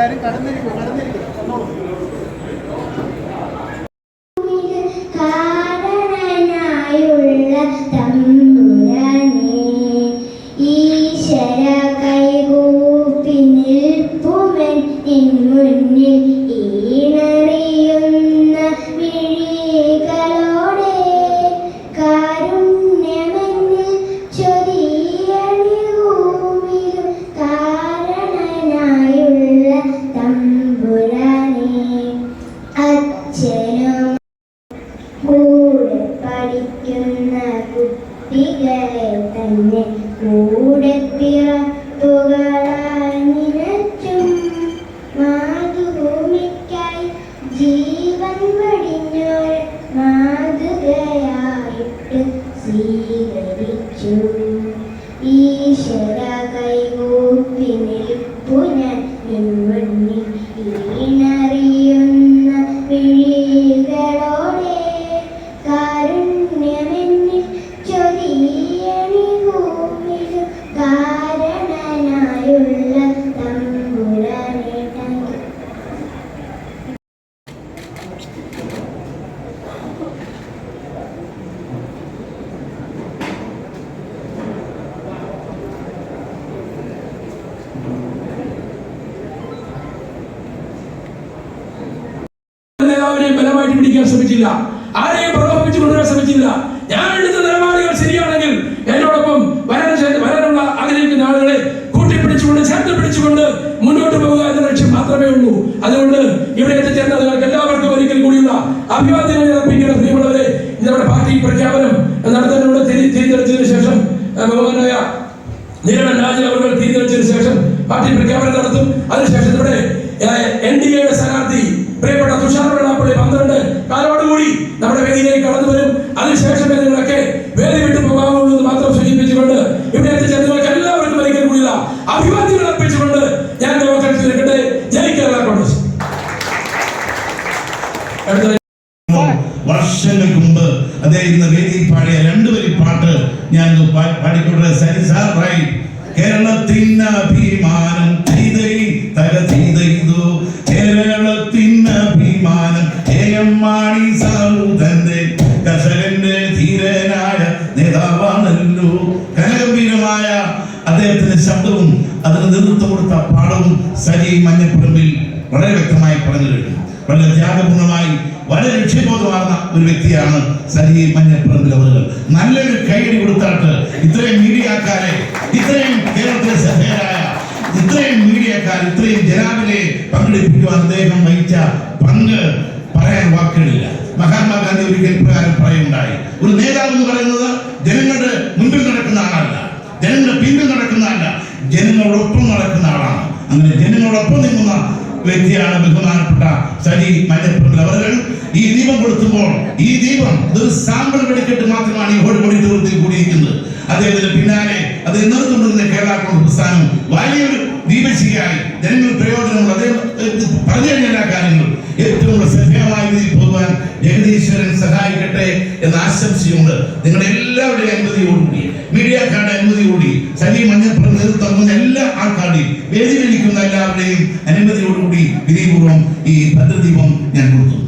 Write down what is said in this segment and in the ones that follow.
എല്ലാരും കടന്നിരിക്കും കടന്നിരിക്കും. നേതാവിനെയും പിടിക്കാൻ ശ്രമിച്ചില്ല. ആരെയും പ്രലോഭിപ്പിച്ചു കൊണ്ടുവരാൻ ശ്രമിച്ചില്ല. ഞാൻ എടുത്ത നിലപാടുകൾ ശരിയാണെങ്കിൽ എന്നോടൊപ്പം വരാൻ വരാനുള്ള ആഗ്രഹിക്കുന്ന ആളുകളെ കൂട്ടിപ്പിടിച്ചുകൊണ്ട് ചേർത്ത് പിടിച്ചുകൊണ്ട് മുന്നോട്ട് പോകുക എന്ന ലക്ഷ്യം മാത്രമേ ഉള്ളൂ. അതുകൊണ്ട് ഇവിടെ എത്തിച്ചേർന്ന നിങ്ങൾക്ക് എല്ലാവർക്കും ഒരിക്കൽ കൂടിയുള്ള അഭിവാദ്യങ്ങൾ അർപ്പിക്കുന്ന പ്രിയമുള്ളവരെ നമ്മുടെ പാർട്ടി പ്രഖ്യാപനം നടത്താനുള്ള തിരിച്ചെടുത്തതിനു ശേഷം ബഹുമാനായ നിരവൻ രാജൻ അവർ തിരിതെളിച്ചതിന് ശേഷം പാർട്ടി പ്രഖ്യാപനം നടത്തും. അതിനുശേഷം ഇവിടെ എൻ ഡി എയുടെ വേദിയിൽ പാടിയ രണ്ട് വരി പാട്ട് ഞാൻ ഒന്ന് സരിസാർ സാർ കേരളത്തിന് അഭിമാനം ചെയ്തൈ തക ചെയ്തു അഭിമാനം എം മാണി സാറുതന്റെ കർഷകന്റെ ധീരനായ നേതാവാണല്ലോ. കനഗംഭീരമായ അദ്ദേഹത്തിന്റെ ശബ്ദവും അതിന് നേതൃത്വം കൊടുത്ത പാടവും സജി മഞ്ഞപ്പുറമ്പിൽ വളരെ വ്യക്തമായി പറഞ്ഞു കഴിഞ്ഞു വളരെ ത്യാഗപൂർണമായി വളരെ ലക്ഷ്യബോധമാർന്ന ഒരു വ്യക്തിയാണ് സലീ മഞ്ഞപ്പുറമ്പിൽ നല്ലൊരു കൈയടി കൊടുത്താട്ട് ഇത്രയും മീഡിയക്കാരെ ഇത്രയും കേരളത്തിലെ സഭയരായ ഇത്രയും മീഡിയക്കാർ ഇത്രയും ജനാവിനെ പങ്കെടുപ്പിക്കുവാൻ അദ്ദേഹം വഹിച്ച പങ്ക് പറയാൻ വാക്കുകളില്ല. മഹാത്മാഗാന്ധി ഒരിക്കൽ പ്രകാരം പറയുണ്ടായി ഒരു നേതാവ് എന്ന് പറയുന്നത് ജനങ്ങളുടെ മുൻപിൽ നടക്കുന്ന ആളല്ല. ജനങ്ങളുടെ പിന്നിൽ നടക്കുന്ന ആളല്ല. ജനങ്ങളോടൊപ്പം നടക്കുന്ന ആളാണ്. അങ്ങനെ ജനങ്ങളോടൊപ്പം നിൽക്കുന്ന വ്യക്തിയാണ് ബഹുമാനപ്പെട്ട ശരി മഞ്ഞപ്പുറത്തിൽ അവർ ഈ ദീപം കൊടുക്കുമ്പോൾ ഈ ദീപം ഇതൊരു സാമ്പിൾ വെടിക്കെട്ട് മാത്രമാണ് ഈ ഓടിപ്പൊടി ദൂരത്തിൽ കൂടിയിരിക്കുന്നത്. അദ്ദേഹത്തിന് പിന്നാലെ അത് നിർത്തുകൊണ്ടിരുന്ന കേരള പ്രസ്ഥാനം വലിയൊരു ദീപശിയായി ജനങ്ങൾ പ്രയോജനമുള്ള അദ്ദേഹം പറഞ്ഞു എല്ലാ കാര്യങ്ങളും. ഏറ്റവും ശ്രദ്ധേയമായ രീതിയിൽ പോകുവാൻ ജഗദീശ്വരൻ സഹായിക്കട്ടെ എന്ന് ആശംസയുണ്ട്. നിങ്ങളുടെ എല്ലാവരുടെയും അനുമതിയോടുകൂടി മീഡിയക്കാരുടെ അനുമതിയോടുകൂടി സജീവ് മഞ്ഞപ്പുറം നേതൃത്വം എല്ലാ എല്ലാ ആൾക്കാരുടെയും വേദിയിലിരിക്കുന്ന എല്ലാവരുടെയും അനുമതിയോടുകൂടി വിധിപൂർവം ഈ ഭദ്രദീപം ഞാൻ കൊടുത്തു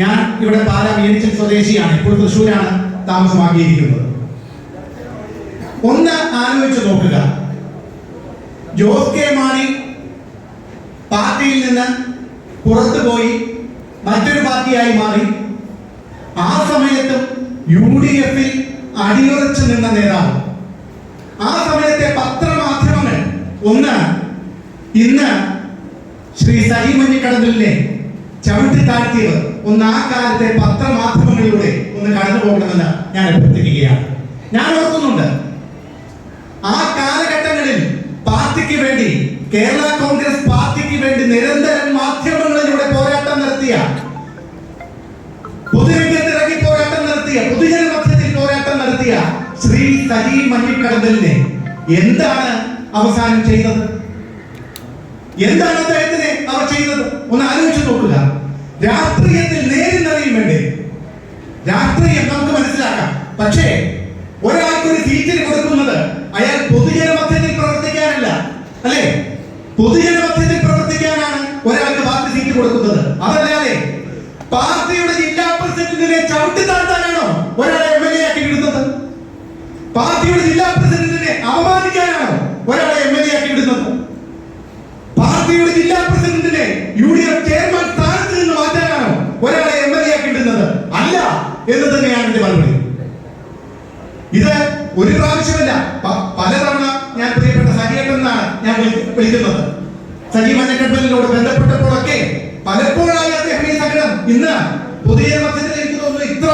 ഞാൻ ഇവിടെ പാലാ മീനച്ചൽ സ്വദേശിയാണ്. ഇപ്പോൾ തൃശ്ശൂരാണ് താമസമാക്കിയിരിക്കുന്നത്. ഒന്ന് ആലോചിച്ച് നോക്കുക. ജോസ് കെ മാണി പാർട്ടിയിൽ നിന്ന് പുറത്തു പോയി മറ്റൊരു പാർട്ടിയായി മാറി. ആ സമയത്തും യു ഡി എഫിൽ അടിയുറച്ചു നിന്ന നേതാവ്. ആ സമയത്തെ പത്രമാധ്യമങ്ങൾ. ഒന്ന് ഇന്ന് ശ്രീ സജി മഞ്ഞക്കടലിനെ ചവിട്ടി താഴ്ത്തിയത് ഒന്ന് ആ കാലത്തെ പത്രമാധ്യമങ്ങളിലൂടെ ഒന്ന് കടന്നു പോകണമെന്ന് ഞാൻ അഭ്യർത്ഥിക്കുകയാണ്. ഞാൻ ഓർക്കുന്നുണ്ട്. ആ കാലഘട്ടങ്ങളിൽ പാർട്ടിക്ക് വേണ്ടി കേരള കോൺഗ്രസ് പാർട്ടിക്ക് വേണ്ടി നിരന്തരം മാധ്യമങ്ങളിലൂടെ പോരാട്ടം നടത്തിയ പൊതുരംഗത്ത് പോരാട്ടം നടത്തിയ പൊതുജന മധ്യത്തിൽ പോരാട്ടം നടത്തിയ ശ്രീ സജി മഞ്ഞിക്കടമ്പലിനെ എന്താണ് അവസാനം ചെയ്തത്? എന്താണ് അദ്ദേഹത്തിന് അവർ ചെയ്തത്? ഒന്ന് ആലോചിച്ച് നോക്കുക. രാഷ്ട്രീയത്തിൽ നേരിന്നറിയും വേണ്ടേ? രാഷ്ട്രീയം നമുക്ക് മനസ്സിലാക്കാം. പക്ഷേ ഒരാൾക്ക് ഒരു സീറ്റിൽ കൊടുക്കുന്നത് അയാൾ പൊതുജനമധ്യത്തിൽ പ്രവർത്തിക്കാനല്ല അല്ലേ? പൊതുജനമധ്യത്തിൽ പ്രവർത്തിക്കാനാണ് ഒരാൾക്ക് പാർട്ടി സീറ്റ് കൊടുക്കുന്നത്. അതല്ലാതെ പാർട്ടിയുടെ ജില്ലാ പ്രസിഡന്റിനെ ചവിട്ടി താഴ്ത്താനാണോ ഒരാളെ എം എൽ എ ആക്കി വിടുന്നത്? പാർട്ടിയുടെ ജില്ലാ പ്രസിഡന്റിനെ അപമാനിക്കാനാണോ ഒരാളെ എം എൽ എ ആക്കി വിടുന്നത്? പാർട്ടിയുടെ ജില്ലാ പ്രസിഡന്റിനെ യു ഡി എഫ് ചെയർമാൻ സ്ഥാനത്ത് നിന്ന് മാറ്റാനാണോ ഒരാളെ എം എൽ എ ആക്കി വിടുന്നത് അല്ല എന്ന് തന്നെയാണ് എന്റെ മറുപടി. ഇത് ഒരു പ്രാവശ്യമല്ല. പലതവണ ഞാൻ പ്രിയപ്പെട്ട സഹിയേട്ടെന്നാണ് ഞാൻ വിളി- വിളിക്കുന്നത്. സജി മഞ്ഞക്കട്ടലിനോട് ബന്ധപ്പെട്ടപ്പോഴൊക്കെ പലപ്പോഴായി അദ്ദേഹം ഈ സങ്കടം ഇന്ന് പുതിയ മധ്യത്തിൽ തോന്നുന്നു ഇത്ര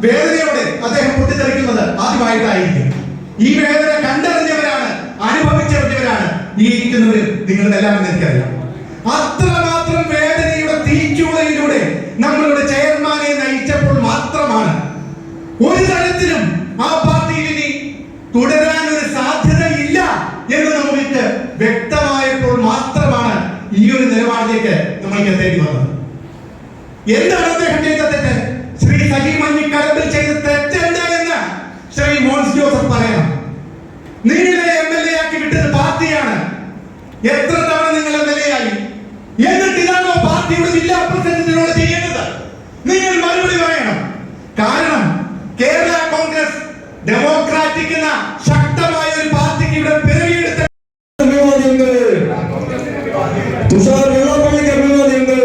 വേദനയോടെ അദ്ദേഹം പൊട്ടിത്തെറിക്കുന്നത് ആദ്യമായിട്ടായിരിക്കും. ഈ വേദന കണ്ടറിഞ്ഞവരാണ് അനുഭവിച്ചറിഞ്ഞവരാണ് ഈ നിങ്ങളുടെ എല്ലാം എനിക്കറിയാം. അത്രമാത്രം വേദനയുടെ തീച്ചൂളയിലൂടെ നമ്മളുടെ ചെയർമാനെ നയിച്ചപ്പോൾ മാത്രമാണ്. ഒരു തരത്തിലും ആ പാർട്ടിയിൽ ഇനി തുടരാൻ ഒരു സാധ്യതയില്ല എന്ന് നമുക്ക് വ്യക്തമായപ്പോൾ മാത്രമാണ് ഈ ഒരു നിലപാടിലേക്ക് നമ്മൾക്ക് എത്തേണ്ടി വന്നത്. എന്താണ് അദ്ദേഹം ചെയ്ത തെറ്റ്? ശ്രീ സജി മഞ്ഞിക്കടമ്പിൽ ചെയ്ത തെറ്റെന്ത് എന്ന് ശ്രീ മോൻസ് ജോസഫ് പറയണം. നിങ്ങളെ എം എൽ എ ആക്കി വിട്ടത് പാർട്ടിയാണ്. എത്ര തവണ നിങ്ങൾ എം എൽ എ ആയി എന്നിട്ട് ഇതാണോ പാർട്ടിയുടെ ജില്ലാ പ്രസിഡന്റിനോട് ചെയ്യേണ്ടത് നിങ്ങൾ മറുപടി പറയണം കാരണം കേരള കോൺഗ്രസ് ഡെമോക്രാറ്റിക് എന്ന ശക്തമായ ഒരു പാർട്ടിക്ക് ഇവിടെ പിറവിയെടുത്ത അഭിവാദ്യങ്ങൾ. തുഷാർ വെള്ളാപ്പള്ളിക്ക് അഭിവാദ്യങ്ങൾ.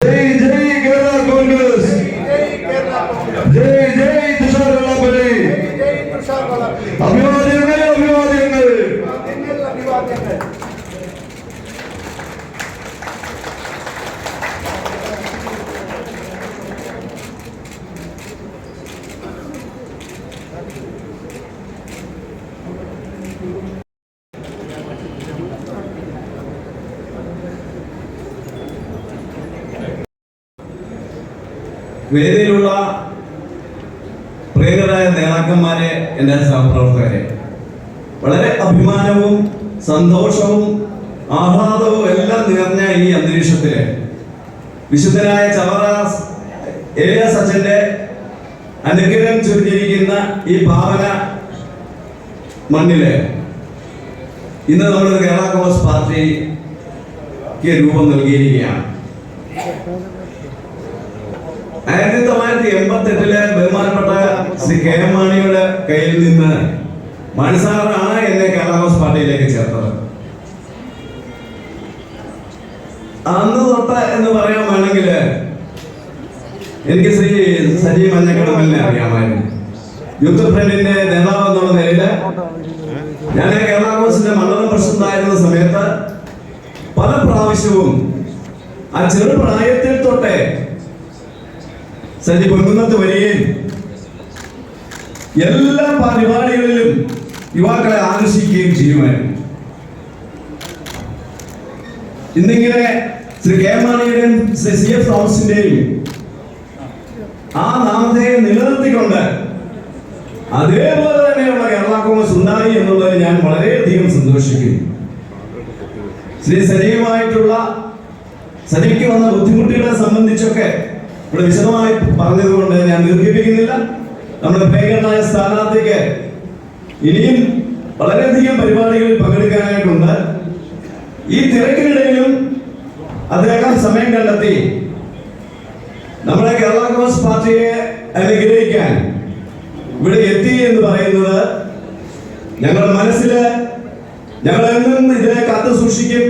ജയ് ജയ് കേരള കോൺഗ്രസ്. ജയ് ജയ് തുഷാർ വെള്ളാപ്പള്ളി. അഭിവാദ്യങ്ങൾ അഭിവാദ്യങ്ങൾ. വേദിയിലുള്ള പ്രിയരായ നേതാക്കന്മാരെ എന്റെ സഹപ്രവർത്തകരെ വളരെ അഭിമാനവും സന്തോഷവും ആഹ്ലാദവും എല്ലാം നിറഞ്ഞ ഈ അന്തരീക്ഷത്തിൽ വിശുദ്ധനായ ചവറ എ എസ് അച്ഛന്റെ അനുഗ്രഹം ചൊല്ലിയിരിക്കുന്ന ഈ ഭാവന മണ്ണിൽ ഇന്ന് നമ്മൾ കേരള കോൺഗ്രസ് പാർട്ടിക്ക് രൂപം നൽകിയിരിക്കുകയാണ്. ആയിരത്തി തൊള്ളായിരത്തി എൺപത്തി എട്ടിലെ ബഹുമാനപ്പെട്ട ശ്രീ കെ എം മാണിയുടെ കയ്യിൽ നിന്ന് മനസ്സാറാണ് എന്നെ കേരള കോൺഗ്രസ് പാർട്ടിയിലേക്ക് ചേർത്തത്. അന്ന് തൊട്ട് എന്ന് പറയാൻ വേണമെങ്കിൽ എനിക്ക് ശ്രീ സജീവ് മഞ്ഞക്കടമലിനെ അറിയാമായിരുന്നു. യൂത്ത് ഫ്രണ്ടിന്റെ നേതാവ് എന്നുള്ള നിലയിൽ ഞാൻ കേരള കോൺഗ്രസിന്റെ മണ്ഡലം പ്രസിഡന്റായിരുന്ന സമയത്ത് പല പ്രാവശ്യവും ആ ചെറുപ്രായത്തിൽ തൊട്ടേ സജി പൊൻകുന്നത്ത് വരികയും എല്ലാ പരിപാടികളിലും യുവാക്കളെ ആകർഷിക്കുകയും ചെയ്യുമായിരുന്നു. ഇന്നിങ്ങനെ ശ്രീ കെ മാണിയുടെയും ശ്രീ സി എഫ് തോമസിന്റെയും ആ നാമധേയം നിലനിർത്തിക്കൊണ്ട് അതേപോലെ തന്നെയുള്ള കേരള കോൺഗ്രസ് ഉണ്ടായി എന്നുള്ളത് ഞാൻ വളരെയധികം സന്തോഷിക്കുന്നു. ശ്രീ സജീവമായിട്ടുള്ള സജയ്ക്ക് വന്ന ബുദ്ധിമുട്ടുകളെ സംബന്ധിച്ചൊക്കെ ഇവിടെ വിശദമായി പറഞ്ഞതുകൊണ്ട് ഞാൻ ദീർഘിപ്പിക്കുന്നില്ല. നമ്മുടെ പ്രിയങ്കരനായ സ്ഥാനാർത്ഥിക്ക് ഇനിയും വളരെയധികം പരിപാടികളിൽ പങ്കെടുക്കാനായിട്ടുണ്ട്. ഈ തിരക്കിനിടയിലും അദ്ദേഹം സമയം കണ്ടെത്തി. നമ്മുടെ കേരള കോൺഗ്രസ് പാർട്ടിയെ അനുഗ്രഹിക്കാൻ ഇവിടെ എത്തി എന്ന് പറയുന്നത് ഞങ്ങളുടെ മനസ്സിൽ ഞങ്ങൾ എന്നും ഇതിനെ കാത്തു സൂക്ഷിക്കും